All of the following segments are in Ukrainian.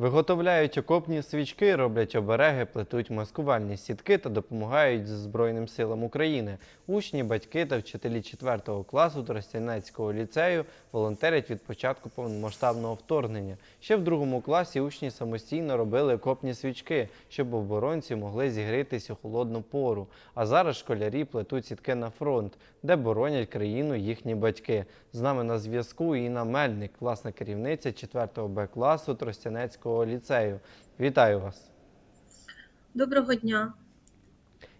Виготовляють окопні свічки, роблять обереги, плетуть маскувальні сітки та допомагають Збройним силам України. Учні, батьки та вчителі 4 класу Тростянецького ліцею волонтерять від початку повномасштабного вторгнення. Ще в другому класі учні самостійно робили окопні свічки, щоб оборонці могли зігрітись у холодну пору. А зараз школярі плетуть сітки на фронт, де боронять країну їхні батьки. З нами на зв'язку Інна Мельник, класна керівниця 4 Б класу Тростянецького ліцею. Вітаю вас! Доброго дня.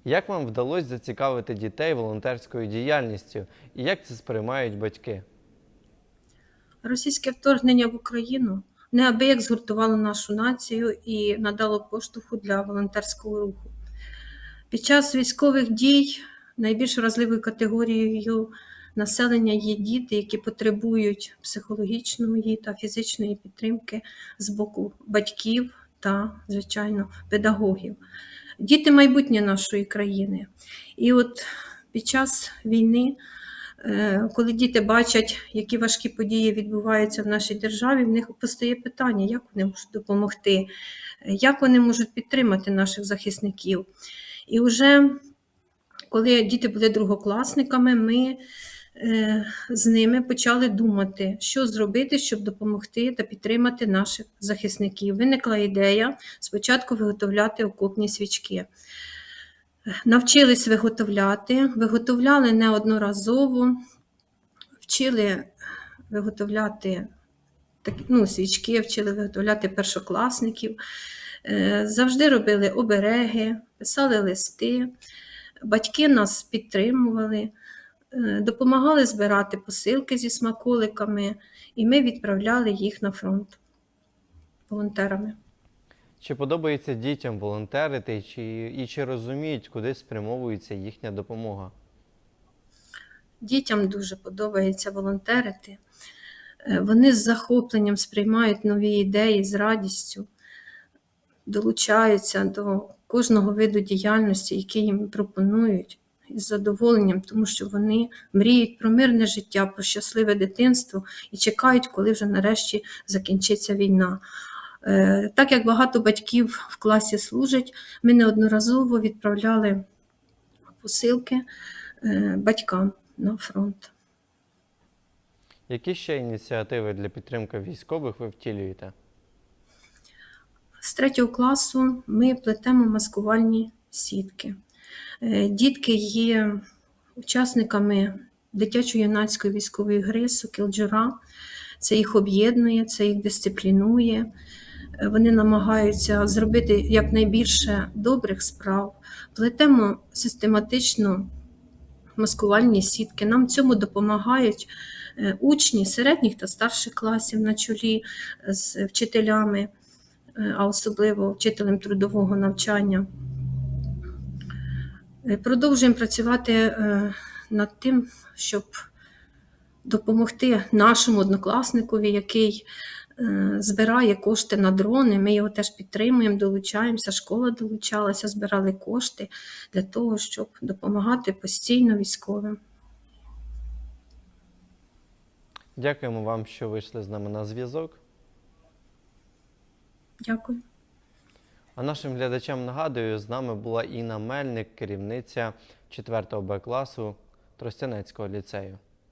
Як вам вдалося зацікавити дітей волонтерською діяльністю і як це сприймають батьки? Російське вторгнення в Україну неабияк згуртувало нашу націю і надало поштовху для волонтерського руху. Під час військових дій найбільш вразливою категорією населення є діти, які потребують психологічної та фізичної підтримки з боку батьків та, звичайно, педагогів. Діти майбутнє нашої країни. І от під час війни Е, коли діти бачать, які важкі події відбуваються в нашій державі, в них постає питання, як вони можуть допомогти, як вони можуть підтримати наших захисників. І вже коли діти були другокласниками, ми з ними почали думати, що зробити, щоб допомогти та підтримати наших захисників. Виникла ідея спочатку виготовляти окопні свічки. Навчились виготовляти, виготовляли неодноразово, вчили виготовляти такі, ну, свічки, вчили виготовляти першокласників, Е, завжди робили обереги, писали листи, батьки нас підтримували, е, допомагали збирати посилки зі смаколиками, і ми відправляли їх на фронт волонтерами. Чи подобається дітям волонтерити, чи, і чи розуміють, куди спрямовується їхня допомога? Дітям дуже подобається волонтерити. Е, Вони з захопленням сприймають нові ідеї з радістю, долучаються до кожного виду діяльності, який їм пропонують, із задоволенням, тому що вони мріють про мирне життя, про щасливе дитинство і чекають, коли вже нарешті закінчиться війна. Е, Так як багато батьків в класі служать, ми неодноразово відправляли посилки е, батькам на фронт. Які ще ініціативи для підтримки військових ви втілюєте? З третього класу ми плетемо маскувальні сітки. Е, Дітки є учасниками дитячо-юнацької військової гри Сокіл-Джура. Це їх об'єднує, це їх дисциплінує. Е, Вони намагаються зробити якнайбільше добрих справ. Плетемо систематично маскувальні сітки. Нам цьому допомагають е, учні середніх та старших класів на чолі з вчителями, а особливо вчителем трудового навчання. Е, Продовжуємо працювати е, над тим, щоб допомогти нашому однокласникові, який е, збирає кошти на дрони. Ми його теж підтримуємо, долучаємося. Школа долучалася, збирали кошти для того, щоб допомагати постійно військовим. Дякуємо вам, що вийшли з нами на зв'язок. Дякую. А нашим глядачам нагадую, з нами була Інна Мельник, керівниця 4 Б класу Тростянецького ліцею.